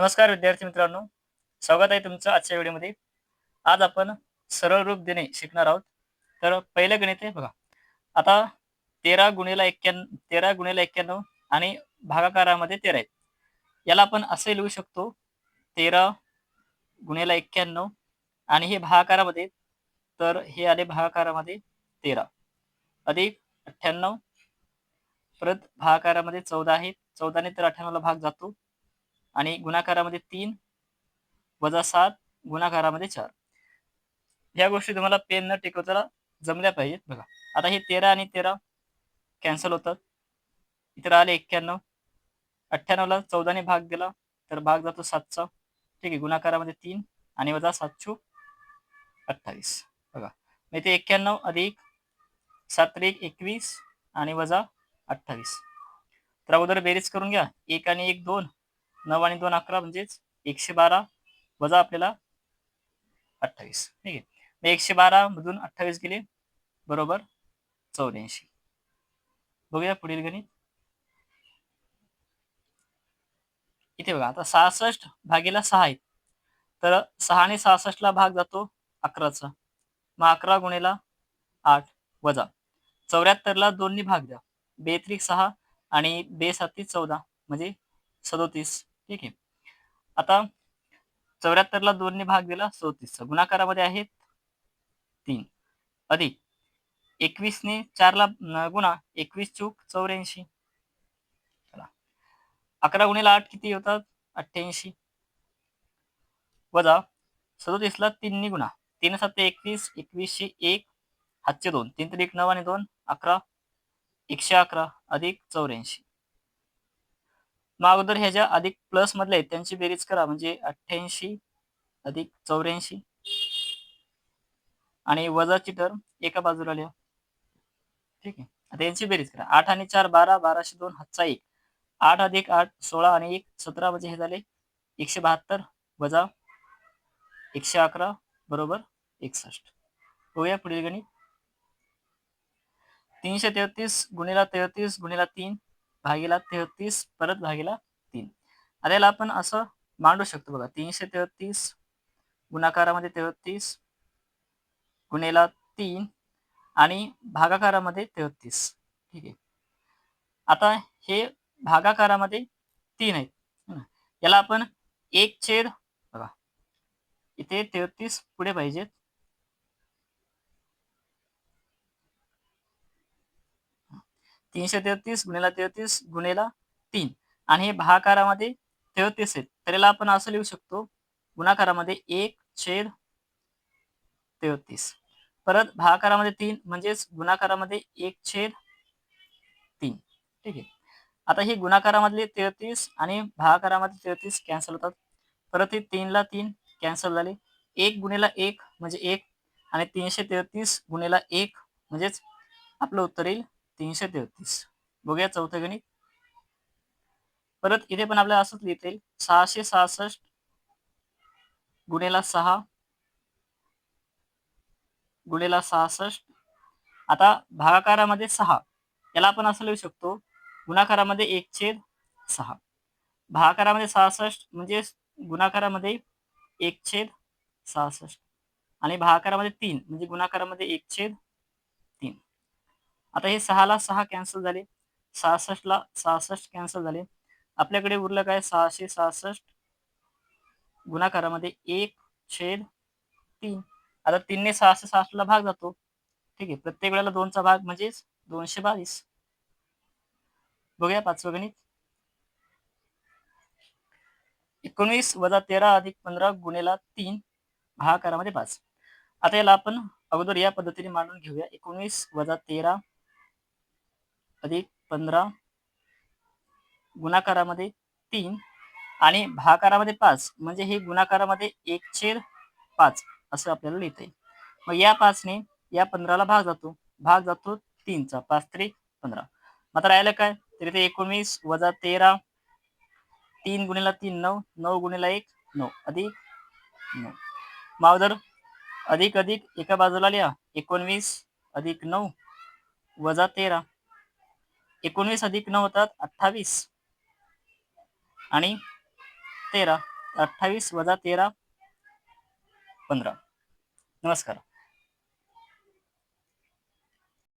नमस्कार विद्यार्थी मित्रांनो. स्वागत आहे तुमचं आजच्या व्हिडिओमध्ये. आज आपण सरळ रूप देणे शिकणार आहोत. तर पहिलं गणित आहे बघा. आता तेरा गुणेला एक्क्याण्णव तेरा गुणेला एक्क्याण्णव आणि भागाकारामध्ये तेरा आहेत. याला आपण असे लिहू शकतो तेरा गुणेला एक्क्याण्णव आणि हे भागाकारामध्ये तर हे आले भागाकारामध्ये तेरा. अधिक अठ्ठ्याण्णव परत भागाकारामध्ये चौदा आहेत चौदाने तर अठ्ठ्याण्णवला भाग जातो. आणि गुणाकारामध्ये तीन वजा सात गुणाकारामध्ये चार. ह्या गोष्टी तुम्हाला पेन न टिकवताना जमल्या पाहिजेत बघा. आता हे तेरा आणि तेरा कॅन्सल होतात. इतर आले एक्क्याण्णव. अठ्ठ्याण्णवला चौदाने भाग दिला तर भाग जातो सातचा. ठीक आहे गुणाकारामध्ये तीन आणि वजा सातशे अठ्ठावीस. बघा. मग ते एक्क्याण्णव अधिक सात एक एकवीस आणि वजा अठ्ठावीस. तर अगोदर बेरीज करून घ्या. एक आणि एक दोन. नऊ आणि दोन अकरा म्हणजेच एकशे बारा वजा आपल्याला अठ्ठावीस. ठीक आहे. मग एकशे बारा मधून अठ्ठावीस गेले बरोबर चौऱ्याऐंशी. बघूया पुढील गणित. इथे बघा आता सहासष्ट भागीला सहा आहेत तर सहा आणि सहासष्टला भाग जातो अकराचा. मग अकरा गुणेला आठ वजा. चौऱ्याहत्तरला दोन्ही भाग द्या. बेत्रिक सहा आणि बे साती चौदा म्हणजे सदोतीस. ठीक आहे. आता चौऱ्याहत्तरला दोनने भाग दिला चौतीस. गुणाकारामध्ये आहेत तीन. अधिक एकवीसने चारला गुणा एकवीस चूक चौऱ्याऐंशी. अकरा गुणेला आठ किती होतात? अठ्ठ्याऐंशी. वजा सदोतीसला तीननी गुणा. तीन सात एकवीस एकवीसशे एक हातचे दोन. तीन तर एक नऊ आणि दोन अकरा एकशे अकरा. अधिक चौऱ्याऐंशी. मग अगोदर ह्याच्या अधिक प्लस मधले आहेत त्यांची बेरीज करा. म्हणजे अठ्ठ्याऐंशी अधिक चौऱ्याऐंशी. आणि वजाची टर्म एका बाजूला लिहा. ठीक आहे. आता यांची बेरीज करा. आठ आणि चार बारा बाराशे दोन हातचा एक. आठ अधिक आठ सोळा आणि एक सतरा म्हणजे हे झाले एकशे बहात्तर वजा एकशे अकरा बरोबर एकसष्ट. बघूया पुढील गणित. तीनशे तेहतीस गुणिला तेहतीस गुणिला तीन भागीला तेहतीस परत भागीला तीन. आता याला आपण असं मांडू शकतो बघा. तीनशे तेहतीस गुणाकारामध्ये तेहतीस गुणेला तीन आणि भागाकारामध्ये तेहतीस. ठीक आहे. आता हे भागाकारामध्ये तीन आहेत. हो ना? याला आपण एक छेद बघा. इथे तेहतीस पुढे पाहिजेत. तीनशे तेहतीस गुणेला तेहतीस गुणेला तीन. आणि हे भाकारामध्ये तेहतीस आहेत. तर याला आपण असं लिहू शकतो गुणाकारामध्ये एक छेद तेहतीस. परत भाकारामध्ये तीन म्हणजेच गुणाकारामध्ये एक छेद तीन. ठीक आहे. आता ही गुणाकारामधले तेहतीस आणि भाकारामध्ये तेहतीस कॅन्सल होतात. परत हे तीनला तीन कॅन्सल झाले. एक गुणेला एक म्हणजे एक. आणि तीनशे तेहतीस गुणेला एक म्हणजेच आपलं उत्तर येईल तीनशे तेहतीस. बघूया चौथं गणित. परत इथे पण आपल्याला असंच लिहिता येईल. सहाशे सहासष्ट गुणेला सहा गुणेला सहासष्ट. आता भागाकारामध्ये सहा. याला आपण असं लिहू शकतो. गुणाकारामध्ये एक छेद सहा. भागाकारामध्ये सहासष्ट म्हणजे गुणाकारामध्ये एक छेद सहासष्ट. आणि भागाकारामध्ये तीन म्हणजे गुणाकारामध्ये एक छेद आता हे सहाला सहा कॅन्सल झाले. सहासष्टला सहासष्ट कॅन्सल झाले. आपल्याकडे उरलं काय? सहाशे सहासष्ट गुणाकारामध्ये एक छेद तीन. आता तीनने सहाशे सहासष्टला भाग जातो. ठीक आहे. प्रत्येक वेळेला दोनचा भाग म्हणजेच दोनशे बावीस. बघूया पाचवं गणित. एकोणवीस वजा तेरा अधिक पंधरा गुणेला तीन भागाकारामध्ये पाच. आता याला आपण अगोदर या पद्धतीने मांडून घेऊया. एकोणवीस वजा तेरा अधिक पंधरा. गुणाकारामध्ये तीन आणि भाकारामध्ये पाच. म्हणजे हे गुणाकारामध्ये एक छेद पाच असं आपल्याला लिहिता येईल. मग या पाचने या पंधराला भाग जातो. भाग जातो तीनचा. पाच त्रिक पंधरा. मात्र राहिलं काय? तरी ते एकोणवीस वजा तेरा. तीन गुणिला तीन नऊ. नऊ गुणिला एक नऊ. अधिक नऊ. मावदर अधिक अधिक एका बाजूला लिहा. एकोणवीस अधिक नऊ वजा तेरा. एकोणवीस अधिक नऊ होतात अठ्ठावीस. आणि तेरा अठ्ठावीस वजा तेरा पंधरा. नमस्कार.